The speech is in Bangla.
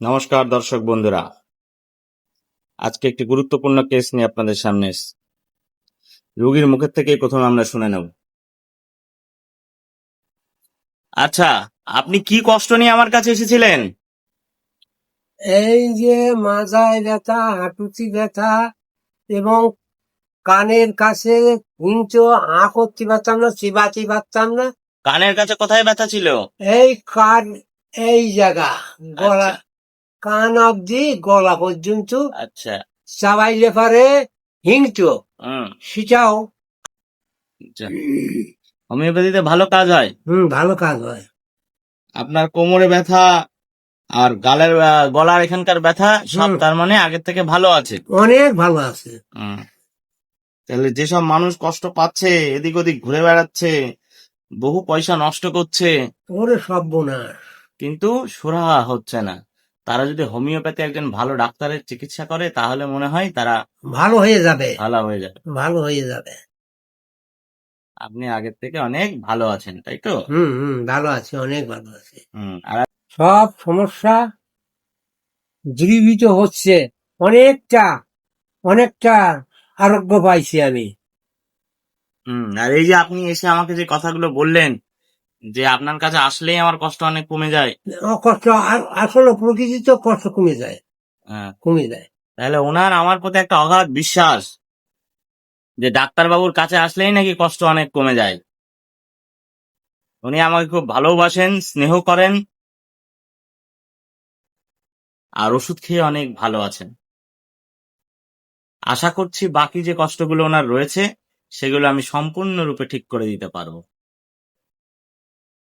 নমস্কার দর্শক বন্ধুরা। আজকে একটি গুরুত্বপূর্ণ কেস নিয়ে আপনাদের সামনে। রোগীর মুখের থেকেই প্রথমে আমরা শুনে নেব। আচ্ছা আপনি কি কষ্ট নিয়ে আমার কাছে এসেছিলেন? এই যে মাজায় ব্যথা হাঁটুতি ব্যথা এবং কানের কাছে হিংচ আ করতে পারতাম না চিবাতে পারতাম না। কানের কাছে কোথায় ব্যথা ছিল? এই কান এই জায়গা গলা কান অব্দি গলা পর্যন্ত। আচ্ছা। চাবাইলে পারে হিংচো। হুম। সেটাও আচ্ছা। হোমিওপ্যাথিতে ভালো কাজ হয়? হম ভালো কাজ হয়। আপনার কোমরে ব্যথা আর গালের গলার এখানকার ব্যথা সব তার মানে আগের থেকে ভালো আছে? অনেক ভালো আছে। হুম। তাহলে যেসব মানুষ কষ্ট পাচ্ছে এদিক ওদিক ঘুরে বেড়াচ্ছে বহু পয়সা নষ্ট করছে ওরে সর্বনাশ। কিন্তু সুরা হচ্ছে না। তারা যদি হোমিওপ্যাথি একজন ভালো ডাক্তারের চিকিৎসা করে তাহলে মনে হয় তারা ভালো হয়ে যাবে। ভালো হয়ে যাবে। ভালো হয়ে যাবে। আপনি আগের থেকে অনেক ভালো আছেন তাই তো? হুম হুম ভালো আছে অনেক ভালো আছি। হুম আর সব সমস্যা দূরীভূত হচ্ছে। অনেকটা অনেকটা আরোগ্য পাইছি আমি। হুম আর এই যে আপনি এসে আমাকে যে কথাগুলো বললেন যে আপনার কাছে আসলেই আমার কষ্ট অনেক কমে যায়? কষ্ট আসলে প্রকৃতি তো কষ্ট কমে যায়। হ্যাঁ, কমে যায়। তাহলে ওনার আমার প্রতি একটা অগাধ বিশ্বাস যে ডাক্তারবাবুর কাছে আসলেই নাকি কষ্ট অনেক কমে যায়। উনি আমাকে খুব ভালোবাসেন স্নেহ করেন আর ওষুধ খেয়ে অনেক ভালো আছেন। আশা করছি বাকি যে কষ্টগুলো ওনার রয়েছে সেগুলো আমি সম্পূর্ণরূপে ঠিক করে দিতে পারব।